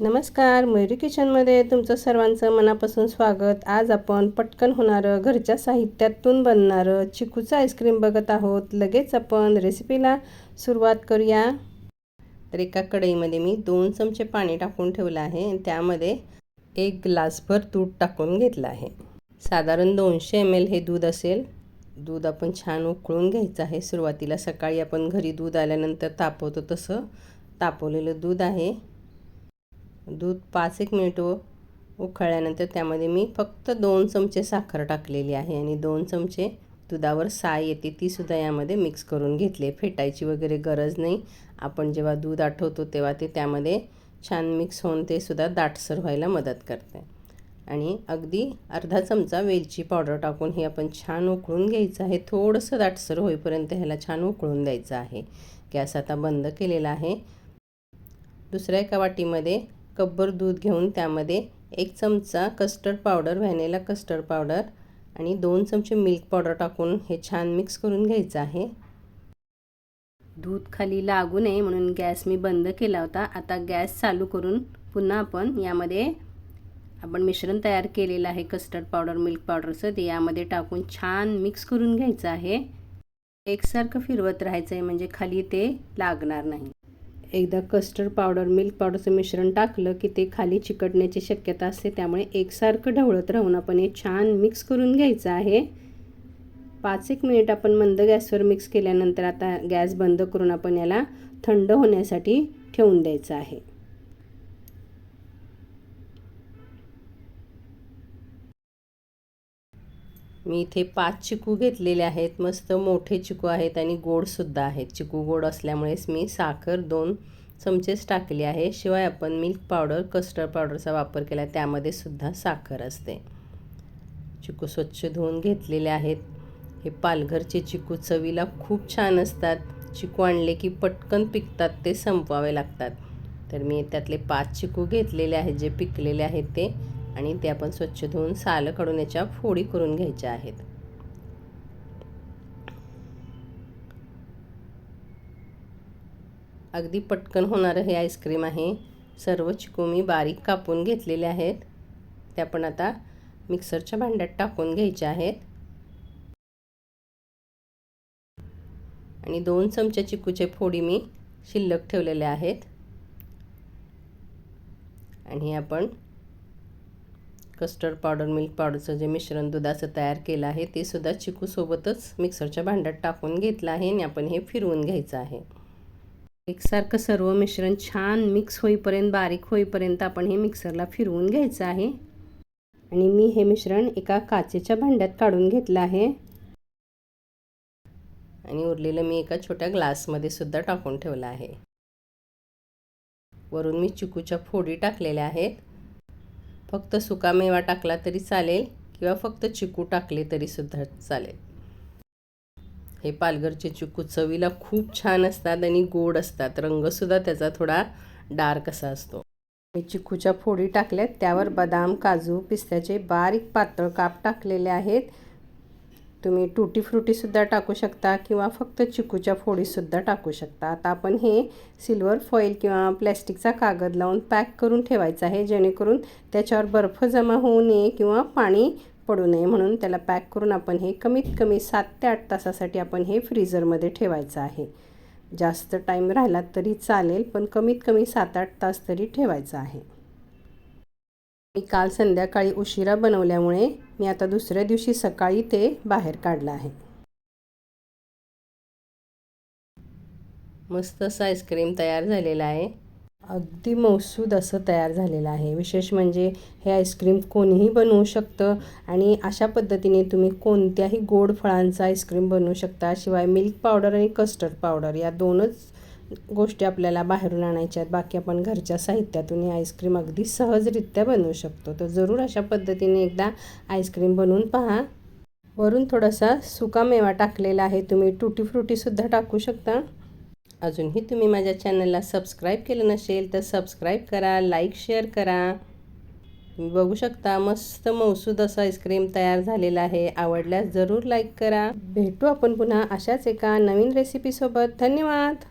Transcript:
नमस्कार मयुरी किचनमध्ये तुमचं सर्वांचं मनापासून स्वागत. आज आपण पटकन होणारं घरच्या साहित्यातून बनणारं चिकूचं आईस्क्रीम बघत आहोत. लगेच आपण रेसिपीला सुरुवात करूया. तर एका कढईमध्ये मी दोन चमचे पाणी टाकून ठेवलं आहे. त्यामध्ये एक ग्लासभर दूध टाकून घेतलं आहे. साधारण दोनशे एम एल हे दूध असेल. दूध आपण छान उकळून घ्यायचं आहे. सुरुवातीला सकाळी आपण घरी दूध आल्यानंतर तापवतो तसं. तापवलेलं दूध आहे. दूध पाच एक मिनिट उकळल्यानंतर त्यामध्ये मी फक्त दोन चमचे साखर टाकलेली आहे आणि दोन चमचे दुधावर साय येते तीसुद्धा यामध्ये मिक्स करून घेतले फेटायची वगैरे गरज नाही. आपण जेव्हा दूध आठवतो तेव्हा ते त्यामध्ये छान मिक्स होऊन ते सुद्धा दाटसर व्हायला मदत करते. आणि अगदी अर्धा चमचा वेलची पावडर टाकून हे आपण छान उकळून घ्यायचं आहे. थोडंसं दाटसर होईपर्यंत ह्याला छान उकळून द्यायचं आहे. गॅस आता बंद केलेला आहे. दुसऱ्या एका वाटीमध्ये कपभर दूध घेऊन त्यामध्ये एक चमचा custard powder vanilla custard powder आणि दोन चमचे मिल्क पावडर टाकून हे छान मिक्स करून घ्यायचं आहे. दूध खाली लागू नये म्हणून गॅस मी बंद केला होता. आता गॅस चालू करून पुन्हा आपण यामध्ये आपण मिश्रण तयार केलेलं आहे कस्टर्ड पावडर मिल्क पावडरचं ते यामध्ये टाकून छान मिक्स करून घ्यायचं आहे. एकसारखं फिरवत राहायचं आहे म्हणजे खाली ते लागणार नाही. एकदा कस्टर्ड पावडर मिल्क पावडरचं मिश्रण टाकलं की ते खाली चिकटण्याची शक्यता असते. त्यामुळे एकसारखं ढवळत राहून आपण हे छान मिक्स करून घ्यायचं आहे. पाच एक मिनिट आपण मंद गॅसवर मिक्स केल्यानंतर आता गॅस बंद करून आपण याला थंड होण्यासाठी ठेवून द्यायचं आहे. मी इथे पाच चिकू घेतलेले आहेत मस्त मोठे चिकू आहेत आणि गोडसुद्धा आहेत. चिकू गोड असल्यामुळेच मी साखर दोन चमचेच टाकले आहे. शिवाय आपण मिल्क पावडर कस्टर्ड पावडरचा वापर केला त्यामध्ये सुद्धा साखर असते. चिकू स्वच्छ धुवून घेतलेले आहेत. हे पालघरचे चिकू चवीला खूप छान असतात. चिकू आणले की पटकन पिकतात ते संपवावे लागतात. तर मी त्यातले पाच चिकू घेतलेले आहेत जे पिकलेले आहेत ते. आणि ते आपण स्वच्छ धुवून सालं काढून याच्या फोडी करून घ्यायच्या आहेत. अगदी पटकन होणारं हे आईस्क्रीम आहे. सर्व चिकू मी बारीक कापून घेतलेले आहेत. ते आपण आता मिक्सरच्या भांड्यात टाकून घ्यायचे आहेत. आणि दोन चमचे चिकूचे फोडी मी शिल्लक ठेवलेले आहेत. आणि आपण कस्टर्ड पावडर मिल्क पावडरचं जे मिश्रण दुधाचं तयार केलं आहे ते सुद्धा चिकूसोबतच मिक्सरच्या भांड्यात टाकून घेतलं आहे आणि आपण हे फिरवून घ्यायचं आहे. एकसारखं सर्व मिश्रण छान मिक्स होईपर्यंत बारीक होईपर्यंत आपण हे मिक्सरला फिरवून घ्यायचं आहे. आणि मी हे मिश्रण एका काचेच्या भांड्यात काढून घेतलं आहे. आणि उरलेलं मी एका छोट्या ग्लासमध्ये सुद्धा टाकून ठेवलं आहे. वरून मी चिकूच्या फोडी टाकलेल्या आहेत. फक्त सुकामेवा टाकला तरी चालेल किंवा फक्त चिकू टाकले तरीसुद्धा चालेल. हे पालघरचे चिकू चवीला खूप छान असतात आणि गोड असतात. रंगसुद्धा त्याचा थोडा डार्क असा असतो. हे चिकूच्या फोडी टाकल्यात. त्यावर बदाम काजू पिस्त्याचे बारीक पातळ काप टाकलेले आहेत. तुम्ही टुटी फ्रुटीसुद्धा टाकू शकता किंवा फक्त चिकूच्या फोडीसुद्धा टाकू शकता. आता आपण हे सिल्वर फॉईल किंवा प्लॅस्टिकचा कागद लावून पॅक करून ठेवायचं आहे जेणेकरून त्याच्यावर बर्फ जमा होऊ नये किंवा पाणी पडू नये. म्हणून त्याला पॅक करून आपण हे कमीत कमी सात ते आठ तासासाठी आपण हे फ्रीझरमध्ये ठेवायचं आहे. जास्त टाईम राहिला तरी चालेल पण कमीत कमी सात आठ तास तरी ठेवायचं आहे. मी काल संध्याकाळी उशिरा बनवल्यामुळे मी आता दुसऱ्या दिवशी सकाळी ते बाहेर काढलं आहे. मस्त असं आईस्क्रीम तयार झालेलं आहे. अगदी मौसूद असं तयार झालेलं आहे. विशेष म्हणजे हे आईस्क्रीम कोणीही बनवू शकतं आणि अशा पद्धतीने तुम्ही कोणत्याही गोड फळांचं आईस्क्रीम बनवू शकता. शिवाय मिल्क पावडर आणि कस्टर्ड पावडर या दोनच गोष्टी आपल्याला बाहेरून आणायच्या आहेत. बाकी आपण घरच्या साहित्यातून ही आईस्क्रीम अगदी सहजरित्या बनवू शकतो. तर जरूर अशा पद्धतीने एकदा आईस्क्रीम बनवून पहा. वरून थोडासा सुका मेवा टाकलेला आहे. तुम्ही टुटी फ्रुटीसुद्धा टाकू शकता. अजूनही तुम्ही माझ्या चॅनलला सबस्क्राईब केलं नसेल तर सबस्क्राईब करा लाईक शेअर करा. तुम्ही बघू शकता मस्त मौसूद असं आईस्क्रीम तयार झालेलं आहे. आवडल्यास जरूर लाईक करा. भेटू आपण पुन्हा अशाच एका नवीन रेसिपीसोबत धन्यवाद!